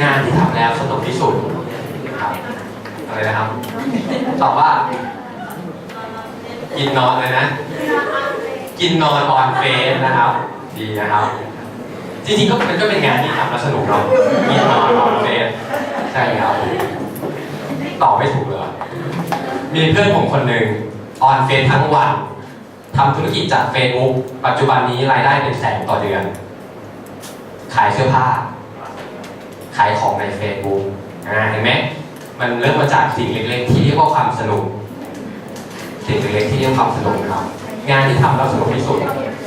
งานที่ทำแล้วสนุกที่สุดครับอะไรนะครับตอบว่า กินนอนเลยนะ กินนอนออนเฟสนะครับ ดีนะครับ จริงๆก็มันก็เป็นงานที่ทำแล้วสนุกเนาะกินนอนออนเฟสใช่ครับตอบไม่ถูกเลยมีเพื่อนผมคนหนึ่งออนเฟซทั้งวันทำธุรกิจจากเฟซบุ๊กปัจจุบันนี้รายได้เป็นแสนต่อเดือน ขายเสื้อผ้า ขายของในเฟซบุ๊กอ่าเห็นไหมมันเริ่มมาจากสิ่งเล็ก ๆ ที่เรียกว่าความสนุก สิ่งเล็กๆที่เรียกว่าความสนุกครับงานที่ทำแล้วสนุกที่สุด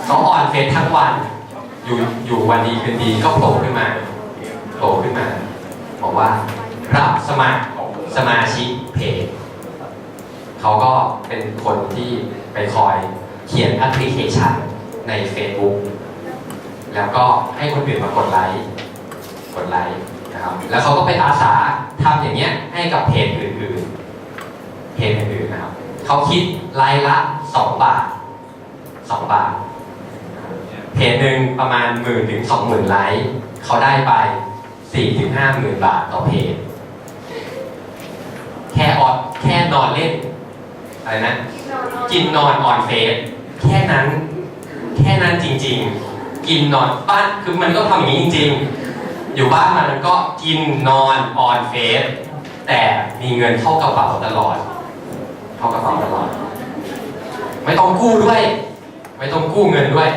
เขาออนเฟซทั้งวัน อยู่อยู่วันดีคืนดีก็โผล่ขึ้นมาโผล่ขึ้นมาบอกว่ารับสมัครสมาชิกเพจเขาก็เป็นคนที่ไปคอยเขียนแอปพลิเคชันใน Facebook แล้วก็ให้คนอื่นมากดไลค์ กดไลค์ นะครับแล้วเขาก็ไปอาสาทำอย่างเงี้ยให้กับเพจอื่นๆเพจอื่นๆนะครับเขาคิดไลค์ละ2บาท2บาทเพจหนึ่งประมาณหมื่นถึงสองหมื่นไลค์เขาได้ไปสี่ถึงห้าหมื่นบาทต่อเพจแค่ออนแค่นอนเล่นอะไรนะกินนอนออนเฟสแค่นั้น แค่นั้นจริง ๆ กินนอนบ้านคือมันก็ทำอย่างนี้จริง ๆ อยู่บ้านมันก็กินนอนออนเฟสแต่มีเงินเข้ากระเป๋าตลอด เข้ากระเป๋าตลอด ไม่ต้องกู้ด้วย ไม่ต้องกู้เงินด้วย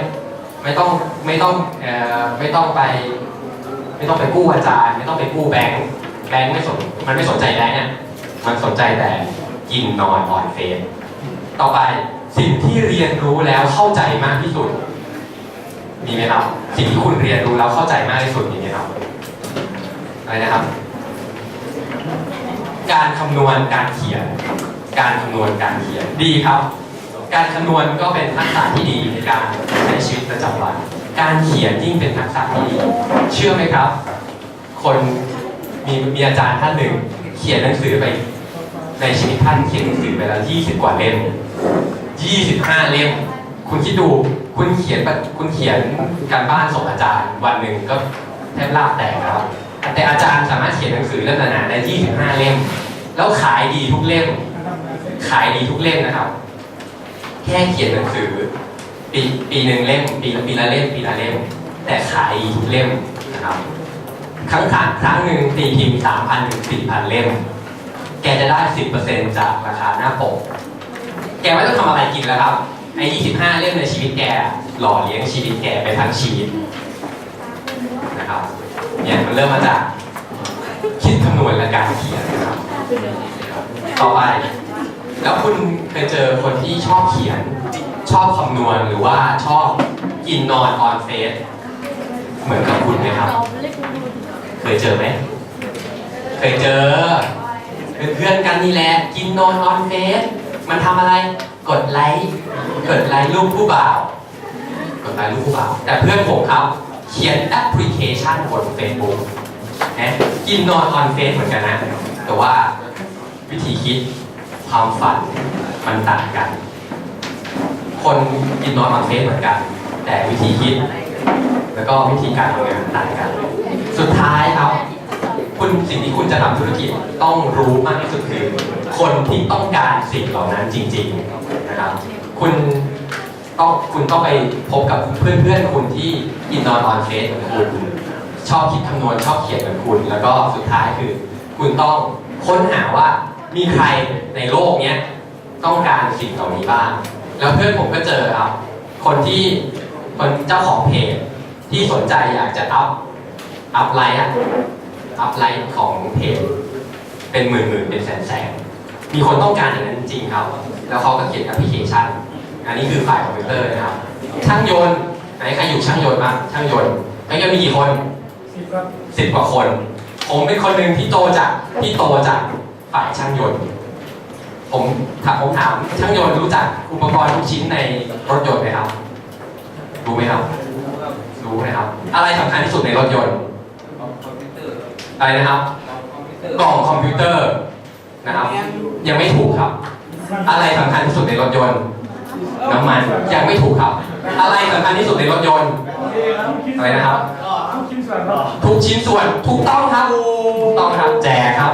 ไม่ต้องไม่ต้องเอ่อไม่ต้องไป ไม่ต้องไปกู้อาจารย์ ไม่ต้องไปกู้แบงค์แบงค์ไม่สนมันไม่สนใจแบงค์อะมันสนใจแต่กินนอนออนเฟสต่อไปสิ่งที่เรียนรู้แล้วเข้าใจมากที่สุด มีไหมครับ สิ่งที่คุณเรียนรู้แล้วเข้าใจมากที่สุดมีไหมครับอะไรนะครับ การคำนวณการเขียน การคำนวณการเขียนดีครับ การคำนวณก็เป็นทักษะที่ดีในการใช้ชีวิตประจำวัน การเขียนยิ่งเป็นทักษะที่ดี เชื่อไหมครับ คนมีมีอาจารย์ท่านหนึ่งเขียนหนังสือไป ในชีวิตท่านเขียนหนังสือไปแล้ว20กว่าเล่ม25เล่ม คุณคิดดู คุณเขียนคุณเขียนการบ้านส่งอาจารย์วันหนึ่งก็แทบลาบแตกครับ แต่อาจารย์สามารถเขียนหนังสือเล่มหนาๆได้25เล่ม แล้วขายดีทุกเล่ม ขายดีทุกเล่มนะครับ แค่เขียนหนังสือ ปีปีหนึ่งเล่ม ปีละปีละเล่มปีละเล่ม แต่ขายดีทุกเล่มนะครับ ครั้งขาครั้งหนึ่งตีพิมพ์สามพันถึงสี่พันเล่ม แกจะได้สิบเปอร์เซ็นจากราคาหน้าปก แกไม่ต้องทำอะไรกินแล้วครับ ไอ้ยี่สิบห้าเล่มในชีวิตแก หล่อเลี้ยงชีวิตแกไปทั้งชีวิตนะครับเนี่ยมันเริ่มมาจากคิดคำนวณและการเขียนนะครับต่อไป แล้วคุณเคยเจอคนที่ชอบเขียน ชอบคำนวณหรือว่าชอบกินนอนออนเฟสเหมือนกับคุณไหมครับ เคยเจอไหมเคยเจอเป็นเพื่อนกันนี่แหละ กินนอนออนเฟสมันทำอะไร กดไลค์กดไลค์รูปผู้บ่าวกดไลค์รูปผู้บ่าวแต่เพื่อนผมครับ เขียนแอปพลิเคชันบน Facebook นะกินนอนออนเฟสเหมือนกันนะ แต่ว่าวิธีคิดความฝันมันต่างกัน คนกินนอนออนเฟสเหมือนกัน แต่วิธีคิด แล้วก็วิธีการทำงานต่างกัน สุดท้ายครับคุณสิ่งที่คุณจะทำธุรกิจต้องรู้มากที่สุดคือ คนที่ต้องการสิ่งเหล่านั้นจริง ๆ นะครับคุณต้องคุณต้องไปพบกับเพื่อนๆคุณที่อินนอนออนเฟสเหมือนคุณชอบคิดคำนวณชอบเขียนเหมือนคุณ แล้วก็สุดท้ายคือ คุณต้องค้นหาว่ามีใครในโลกเนี้ยต้องการสิ่งเหล่านี้บ้าง แล้วเพื่อนผมก็เจอครับ คนที่คนเจ้าของเพจที่สนใจอยากจะอัพอัพไลน์อัพไลน์ของเพจเป็นหมื่นหมื่นเป็นแสนแสนมีคนต้องการอย่างนั้นจริงครับ แล้วเขาก็เขียนแอปพลิเคชัน อันนี้คือฝ่ายคอมพิวเตอร์นะครับ ช่างยนต์ไหนใครอยู่ช่างยนต์บ้างช่างยนต์ช่างยนต์มีกี่คนสิบกว่าคน ผมเป็นคนหนึ่งที่โตจากที่โตจากฝ่ายช่างยนต์ ผมถามผมถามช่างยนต์รู้จักอุปกรณ์ทุกชิ้นในรถยนต์ไหมครับ รู้ไหมครับ รู้ไหมครับ อะไรสำคัญที่สุดในรถยนต์อะไรนะครับ กล่องคอมพิวเตอร์นะครับ ยังไม่ถูกครับ อะไรสำคัญที่สุดในรถยนต์ น้ำมันยังไม่ถูกครับ อะไรสำคัญที่สุดในรถยนต์อะไรนะครับ ทุกชิ้นส่วนถูกต้องครับถูกต้องครับ แจกครับ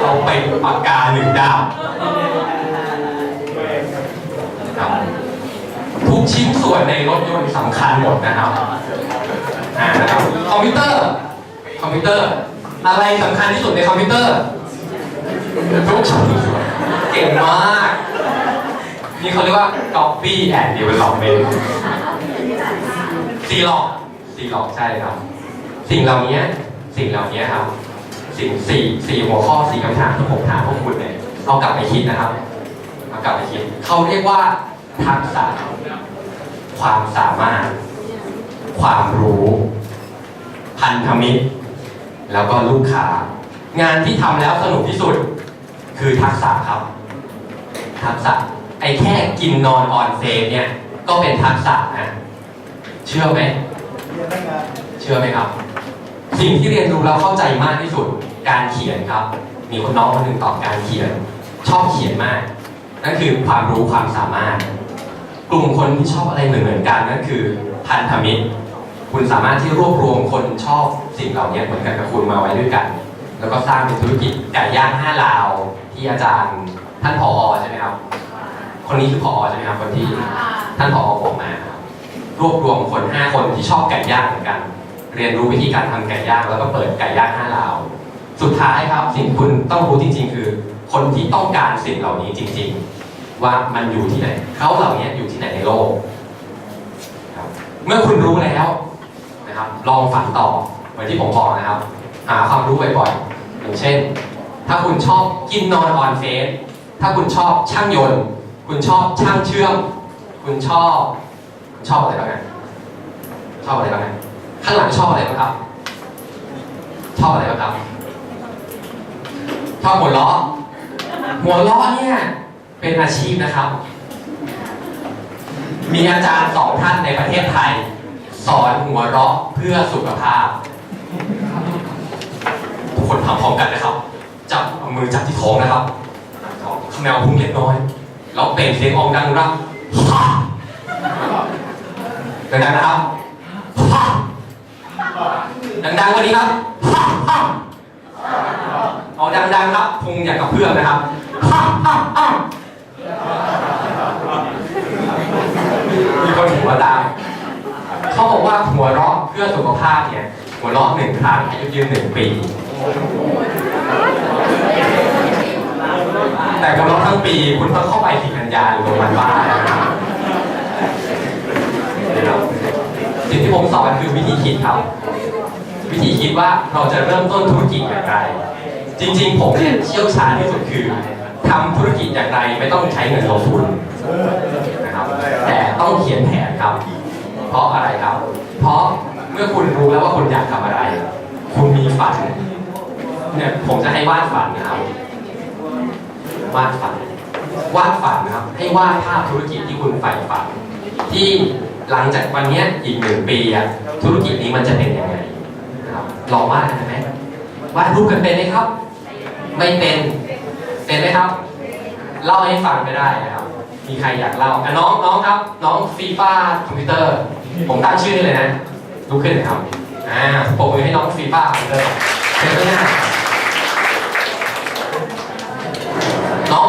เอาไปปากกาหนึ่งดาบครับทุกชิ้นส่วนในรถยนต์สำคัญหมดนะครับอ่านะครับคอมพิวเตอร์ คอมพิวเตอร์ อะไรสำคัญที่สุดในคอมพิวเตอร์ ทุกเก่งมาก นี่เขาเรียกว่า copy and development ซีหลอกซีหลอกใช่ครับ สิ่งเหล่านี้สิ่งเหล่านี้ครับ สิ่งสี่สี่หัวข้อสี่คำถามที่ผมถามพวกคุณเนี่ยเอากลับไปคิดนะครับเอากลับไปคิดเขาเรียกว่าทักษะความสามารถ ความรู้ พันธมิตร แล้วก็ลูกค้างานที่ทำแล้วสนุกที่สุด คือทักษะครับ ทักษะไอ้แค่กินนอนออนเซนเนี่ย ก็เป็นทักษะนะเชื่อไหมเชื่อไหมครับ สิ่งที่เรียนรู้แล้วเข้าใจมากที่สุดการเขียนครับ มีคนน้องคนหนึ่งตอบการเขียน ชอบเขียนมากนั่นคือความรู้ความสามารถ กลุ่มคนที่ชอบอะไรเหมือนๆกันนั่นคือพันธมิตร คุณสามารถที่รวบรวมคนชอบสิ่งเหล่านี้เหมือนกันกับคุณมาไว้ด้วยกัน แล้วก็สร้างเป็นธุรกิจไก่ย่างห้าลาว ที่อาจารย์ท่านผอใช่ไหมครับ คนนี้คือผอใช่ไหมครับคนที่ท่านผอบอกมาครับรวบรวมคน 5 คนที่ชอบไก่ย่างเหมือนกัน เรียนรู้วิธีการทำไก่ย่างแล้วก็เปิดไก่ย่างห้าลาว สุดท้ายครับสิ่งที่คุณต้องรู้จริง ๆ คือ คนที่ต้องการสิ่งเหล่านี้จริง ๆ ว่ามันอยู่ที่ไหนเขาเหล่านี้อยู่ที่ไหนในโลกครับเมื่อคุณรู้แล้วนะครับ ลองฝันต่อเหมือนที่ผมบอกนะครับ หาความรู้บ่อยๆอย่างเช่น ถ้าคุณชอบกินนอนออนเฟสถ้าคุณชอบช่างยนต์ คุณชอบช่างเชื่อม คุณชอบชอบอะไรบ้างอะชอบอะไรบ้างอะข้างหลังชอบอะไรบ้างครับ ชอบอะไรบ้างครับ ชอบหัวล้อหัวล้อเนี่ยเป็นอาชีพนะครับ มีอาจารย์สองท่านในประเทศไทย สอนหัวเราะเพื่อสุขภาพ ทุกคนทำพร้อมกันนะครับ เองนะครับขมวพุ่งเล็กน้อย แล้วเปล่งเสียงออกดังรักดังๆนะครับดังๆวันนี้ครับ เอาดังๆครับพุงอย่างกับเพื่อนนะครับมีคนหัวตามเขาบอกว่าหัวเราะเพื่อสุขภาพเนี่ย หัวเราะหนึ่งครั้งอายุยืนหนึ่งปี แต่หัวเราะทั้งปี คุณต้องเข้าไปที่กัญญาหรือโรงพยาบาลบ้านสิ่งที่ผมสอนคือวิธีคิดครับ วิธีคิดว่าเราจะเริ่มต้นธุรกิจอย่างไร จริง ๆ ผมเนี่ยเชี่ยวชาญที่สุดคือทำธุรกิจอย่างไรไม่ต้องใช้เงินลงทุนนะครับแต่ต้องเขียนแผนครับ เพราะอะไรครับ เพราะเมื่อคุณรู้แล้วว่าคุณอยากทำอะไร คุณมีฝันเนี่ยผมจะให้วาดฝันนะครับ วาดฝันวาดฝันนะครับให้วาดภาพธุรกิจที่คุณใฝ่ฝัน ที่หลังจากวันนี้อีกหนึ่งปีอะธุรกิจนี้มันจะเป็นยังไงนะครับลองวาดกันไหมวาดรูปกันเป็นไหมครับ ไม่เป็นเป็นไหมครับ เล่าให้ฟังก็ได้นะครับ มีใครอยากเล่าอะน้องน้องครับ น้องฟีฟ่าคอมพิวเตอร์ ผมตั้งชื่อเลยนะลุกขึ้นเลยครับอ่าปรบมือให้น้องฟีฟ่าคอมพิวเตอร์เชิญข้างหน้าน้อ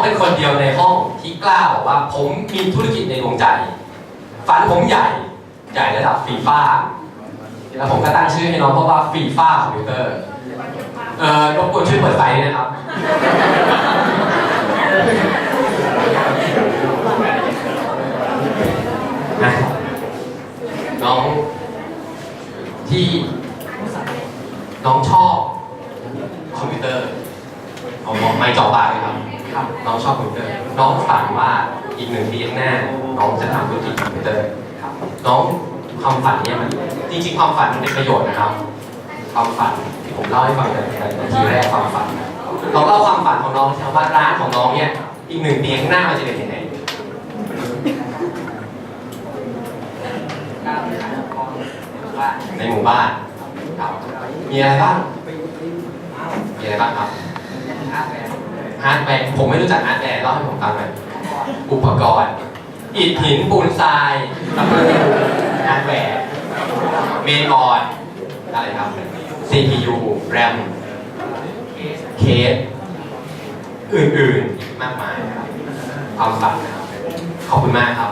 เป็นคนเดียวในห้องที่กล้าบอกว่าผมมีธุรกิจในดวงใจฝันผมใหญ่ใหญ่ระดับฟีฟ่าแล้วผมก็ตั้งชื่อให้น้องเพราะว่าฟีฟ่าคอมพิวเตอร์เอ่อรบกวนช่วยเปิดไฟด้วยนะครับน้องที่น้องชอบคอมพิวเตอร์เอาบอกไม่จอปากเลยครับ ครับ น้ องชอบคอมพิวเตอร์ น้องฝันว่าอีกหนึ่งปีข้างหน้า น้องจะทำธุรกิจคอมพิวเตอร์ครับน้องความฝันเนี่ยมันจริงๆ ความฝันมันเป็นประโยชน์นะครับ ความฝันที่ผมเล่าให้ฟังในในทีแรกความฝันลองเล่าความฝันของน้องใช่ว่าร้านของน้องเนี่ยอีกหนึ่งปีข้างหน้ามันจะเป็นยังไงในหมู่บ้านครับมีอะไรบ้างมีอะไรบ้างครับ ฮาร์ดแวร์ผมไม่รู้จักฮาร์ดแวร์เล่าให้ผมฟังหน่อยอุปกรณ์ อิฐหินปูนทรายตะปูฮาร์ดแวร์เมนบอร์ดอะไรครับ CPU RAM เคสอื่นๆอีกมากมายนะครับความฝันนะครับ ขอบคุณมากครับ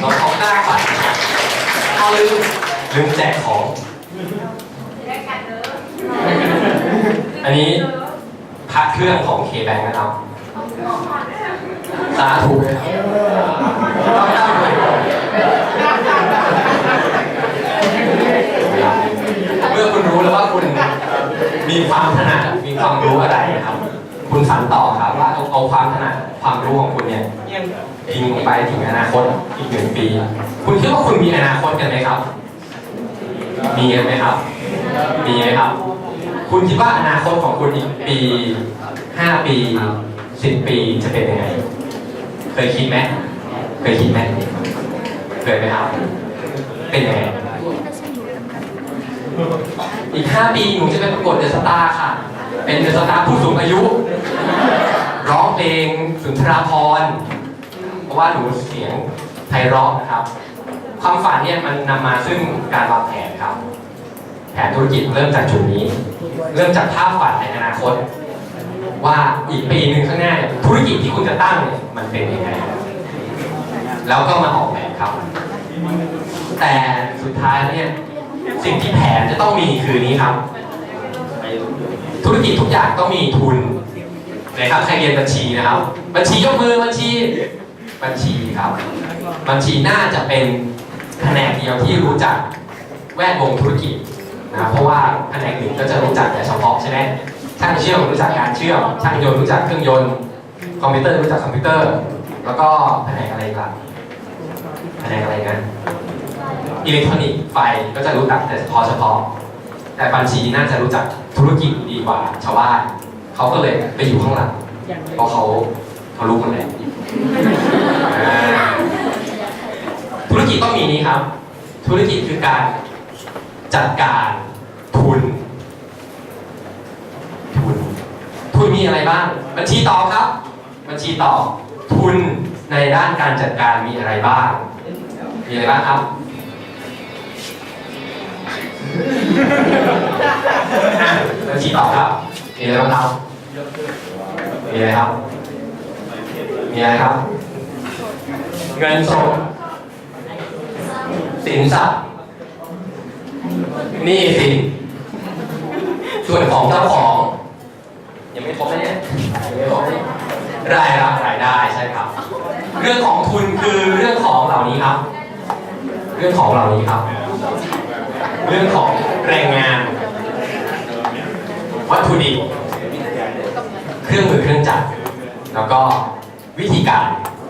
เราขอบหน้าฝันนะครับเอาลืมลืมแจกของ อันนี้พ ระเครื่องของเคแบงนะครับสาธุเลยครับเมื่อคุณรู้แล้วว่าคุณมีความถนัดมีความรู้อะไรนะครับ คุณสานต่อครับว่าเอาเอาความถนัดความรู้ของคุณเนี่ยยิงลงไปถึงอนาคตอีกหนึ่งปี คุณคิดว่าคุณมีอนาคตกันไหมครับ มีกันไหมครับ มีไหมครับ คุณคิดว่าอนาคตของคุณอีกปีห้าปีสิบปีจะเป็นยังไง เคยคิดไหมเคยคิดไหมเคยไหมครับ เป็นยังไงอีกห้าปีหนูจะไปประกวดเดอะสตาร์ค่ะ เป็นเดอะสตาร์ผู้สูงอายุ ร้องเพลงสุนทราภรณ์เพราะว่าหนูเสียงไพเราะนะครับ ความฝันเนี่ยมันนำมาซึ่งการวางแผนครับ แผนธุรกิจเริ่มจากจุดนี้ เริ่มจากภาพฝันในอนาคต ว่าอีกปีหนึ่งข้างหน้าเนี่ยธุรกิจที่คุณจะตั้งเนี่ยมันเป็นยังไง แล้วก็มาออกแบบครับ แต่สุดท้ายเนี่ยสิ่งที่แผนจะต้องมีคือนี้ครับ ธุรกิจทุกอย่างต้องมีทุนนะครับใครเรียนบัญชีนะครับ บัญชียกมือบัญชีบัญชีครับ บัญชีน่าจะเป็นแผนกเดียวที่รู้จักแวดวงธุรกิจ นะเพราะว่าแผนกอื่นก็จะรู้จักแต่เฉพาะใช่ไหมช่างเชื่อมรู้จักการเชื่อมช่างยนต์รู้จักเครื่องยนต์ คอมพิวเตอร์รู้จักคอมพิวเตอร์ แล้วก็แผนกอะไรครับแผนกอะไรกันอิเล็กทรอนิกส์ไฟก็จะรู้จักแต่เฉพาะเฉพาะ แต่บัญชีน่าจะรู้จักธุรกิจดีกว่าชาวบ้านเขาก็เลยไปอยู่ข้างหลังเพราะเขาเขารู้กันแหละธุรกิจต้องมีนี้ครับ ธุรกิจคือการจัดการ ทุน ทุน ทุนมีอะไรบ้าง บัญชีตอบครับ บัญชีตอบทุนในด้านการจัดการมีอะไรบ้าง มีอะไรบ้างครับบัญชีตอบครับ มีอะไรบ้างครับ มีอะไรครับ มีอะไรครับ เงินสด สินทรัพย์หนี่สิน ส่วนของเจ้าของ ยังไม่ครบนะเนี่ยยังไม่ครบเนี่ยรายรับรายได้ใช่ครับ เรื่องของทุนคือเรื่องของเหล่านี้ครับ เรื่องของเหล่านี้ครับ เรื่องของแรงงาน วัตถุดิบเครื่องมือเครื่องจักรแล้วก็วิธีการ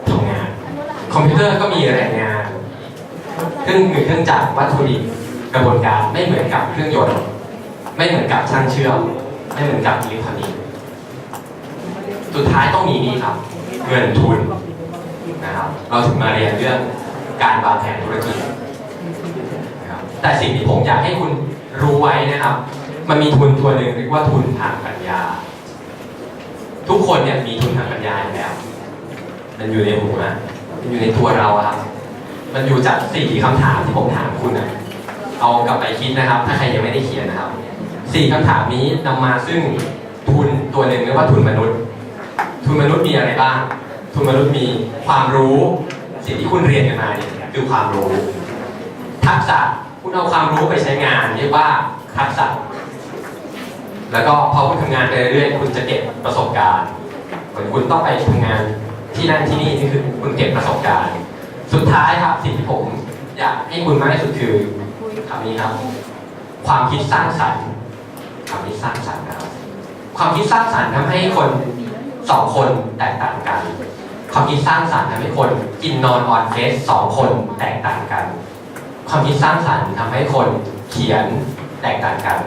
ทำงาน คอมพิวเตอร์ก็มีแรงงาน เครื่องมือเครื่องจักรวัตถุดิบกระบวนการไม่เหมือนกับเครื่องยนต์ ไม่เหมือนกับช่างเชื่อม ไม่เหมือนกับอิเล็กทรอนิกส์สุดท้ายต้องมีนี่ครับ เงินทุนนะครับเราถึงมาเรียนเรื่องการวางแผนธุรกิจนะครับแต่สิ่งที่ผมอยากให้คุณรู้ไว้นะครับ มันมีทุนตัวหนึ่งเรียกว่าทุนทางปัญญา ทุกคนเนี่ยมีทุนทางปัญญาอยู่แล้ว มันอยู่ในหัวมันอยู่ในตัวเราครับมันอยู่จากสี่คำถามที่ผมถามคุณนะเอากลับไปคิดนะครับ ถ้าใครยังไม่ได้เขียนนะครับ สี่คำถามนี้นำมาซึ่งทุนตัวหนึ่งเรียกว่าทุนมนุษย์ ทุนมนุษย์มีอะไรบ้าง ทุนมนุษย์มีความรู้ สิ่งที่คุณเรียนกันมาเนี่ยคือความรู้ ทักษะคุณเอาความรู้ไปใช้งานเรียกว่าทักษะ แล้วก็พอคุณทำงานไปเรื่อยๆคุณจะเก็บประสบการณ์เหมือนคุณต้องไปทำงานที่นั่นที่นี่นี่คือคุณเก็บประสบการณ์ สุดท้ายครับสิ่งที่ผมอยากให้คุณมากที่สุดคือคำนี้ครับ ความคิดสร้างสรรค์ ความคิดสร้างสรรค์นะครับความคิดสร้างสรรค์ทำให้คนสองคนแตกต่างกัน ความคิดสร้างสรรค์ทำให้คนกินนอนออนเฟสสองคนแตกต่างกัน ความคิดสร้างสรรค์ทำให้คนเขียนแตกต่างกัน